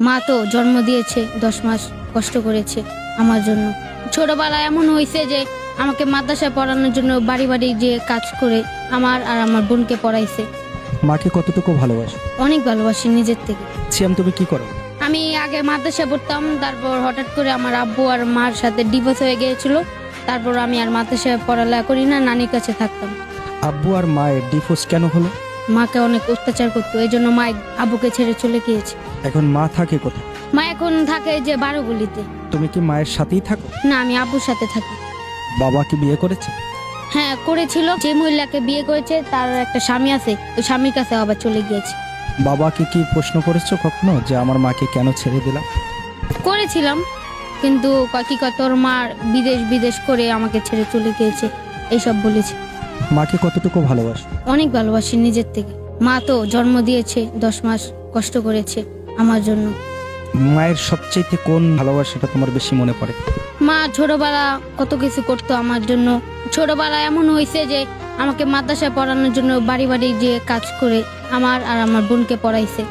মা তো জন্ম দিয়েছে দশ মাস কষ্ট করেছে আমার জন্য। ছোটবেলায় এমন হয়েছে যে আমাকে মাদ্রাসায় পড়ানোর জন্য বাড়ি বাড়ি যে কাজ করে আমার আর আমার বোনকে পড়াইছে। মাকে কতটুকু ভালোবাসে? অনেক ভালোবাসি নিজের থেকে। সিয়াম তুমি কি করো? আমি আগে মাদ্রাসায় পড়তাম তারপর হঠাৎ করে আমার আব্বু আর মার সাথে ডিভোর্স হয়ে গিয়েছিল। তারপর আমি আর মাদ্রাসায় পড়ালেখা করি না নানির কাছে থাকতাম। আব্বু আর মায়ের ডিভোর্স কেন হলো? মাকে অনেক অত্যাচার করতো এই জন্য মা আব্বুকে ছেড়ে চলে গিয়েছে। এখন মা থাকে কোথায়? মা এখন থাকে যে বারো গলিতে তুমি কি মায়ের সাথেই থাকো? না আমি আব্বুর সাথে থাকি। বাবা কি বিয়ে করেছে? হ্যাঁ করেছিল। যে মহিলাকে বিয়ে করেছে তার একটা স্বামী আছে ওই স্বামীর কাছে আবার চলে গিয়েছে। বাবাকে কি প্রশ্ন করেছ কখনো যে আমার মাকে কেন ছেড়ে দিলাম? করেছিলাম কিন্তু কয় কি কয় তোর মা বিদেশ বিদেশ করে আমাকে ছেড়ে চলে গিয়েছে এইসব বলেছে। মাকে কতটুকু ভালোবাসো? অনেক ভালোবাসি নিজের থেকে। মা তো জন্ম দিয়েছে দশ মাস কষ্ট করেছে আমার জন্য। মায়ের সবচেয়ে কোন ভালোবাসাটা তোমার বেশি মনে পড়ে? মা ছোটবেলা কত কিছু করতো আমার জন্য। ছোটবেলা এমন হয়েছে যে আমাকে মাদ্রাসায় পড়ানোর জন্য বাড়ি বাড়ি যে কাজ করে আমার আর আমার বোনকে পড়াইছে।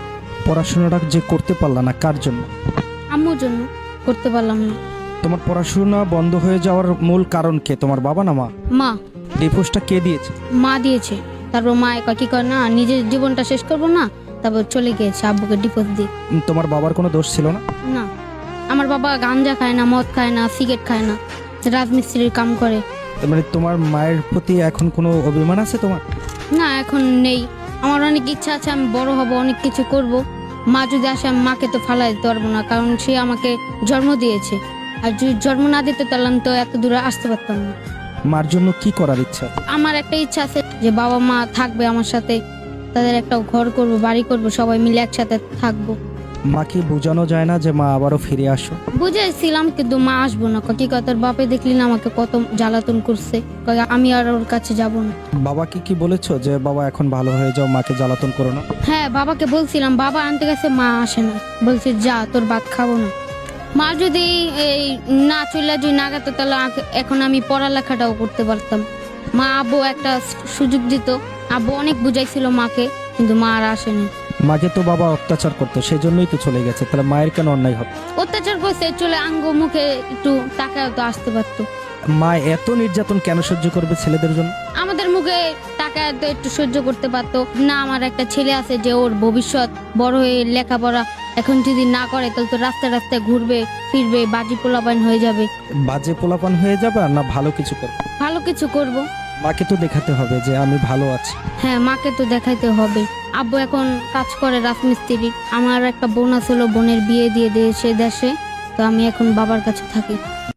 পড়াশোনাটা যে করতে পারলা না কার জন্য? আম্মুর জন্য করতে পারলাম না। তোমার পড়াশোনা বন্ধ হয়ে যাওয়ার মূল কারণ কে? তোমার বাবা না মা? মা। ডিভোর্সটা কে দিয়েছে? মা দিয়েছে। তারপর মা কয় কি করে না নিজের জীবনটা শেষ করব না তারপর চলে গিয়েছে আব্বুকে ডিপোজ দিয়ে। উম, তোমার বাবার কোনো দোষ ছিল না? না। আমার বাবা গাঞ্জা খায় না মদ খায় না সিগারেট খায় না রাজমিস্ত্রির কাম করে। তার মানে তোমার মায়ের প্রতি এখন কোনো অভিমান আছে তোমার? না এখন নেই। আমার অনেক ইচ্ছা আছে আমি বড় হব অনেক কিছু করব। মা যদি আসে আমি মাকে তো ফালাই দিতে পারব না কারণ সে আমাকে জন্ম দিয়েছে। আর যদি জন্ম না দিতে তাহলে আমি তো এত দূরে আসতে পারতাম না। মার জন্য কি করার ইচ্ছা? আমার একটা ইচ্ছা আছে যে বাবা মা থাকবে আমার সাথে তাদের একটা ঘর করব বাড়ি করব সবাই মিলে একসাথে থাকব। মাকে বোঝানো যায় না যে মা আবারও ফিরে আসো। বুঝেছিলাম কিন্তু মা আসব না। কি কথা বাপে দেখলি না আমাকে কত জ্বালাতন করছে। কয় আমি আর ওর কাছে যাব না। বাবাকে কি বলেছ যে বাবা এখন ভালো হয়ে যাও মাকে জ্বালাতন করো না? হ্যাঁ বাবাকে বলছিলাম বাবা আনতে গেছে মা আসে না। বলছে যা তোর ভাত খাব না। মা যদি এই না চলে যদি না গেতো তাহলে এখন আমি পড়ালেখাটাও করতে পারতাম। মা আব্বু একটা সুযোগ দিত। আব্বু অনেক বুঝাইছিল মাকে কিন্তু মা আর আসেনি। মাকে তো বাবা অত্যাচার করতো সেই জন্যই তো চলে গেছে। তাহলে মায়ের কেন অন্যায় হবে? অত্যাচার করছে চলে আঙ্গ মুখে একটু টাকাও তো আসতে পারতো। মা এত নির্যাতন কেন সহ্য করবে ছেলেদের জন্য? আমাদের মুখে টাকা তো একটু সহ্য করতে পারতো। না আমার একটা ছেলে আছে যে ওর ভবিষ্যৎ বড় হয়ে লেখাপড়া এখন যদি না করে তাহলে তো রাস্তায় রাস্তায় ঘুরবে ফিরবে বাজে পোলাপান হয়ে যাবে। বাজে পোলাপান হয়ে যাবে আর না ভালো কিছু করবে? ভালো কিছু করব। মাকে তো দেখাতে হবে যে আমি ভালো আছি। হ্যাঁ মাকে তো দেখাইতে হবে। আব্বু এখন কাজ করে রাজমিস্ত্রি। আমার একটা বোন আছে বোনের বিয়ে দিয়ে দিয়েছে দেশে। তো আমি এখন বাবার কাছে থাকি।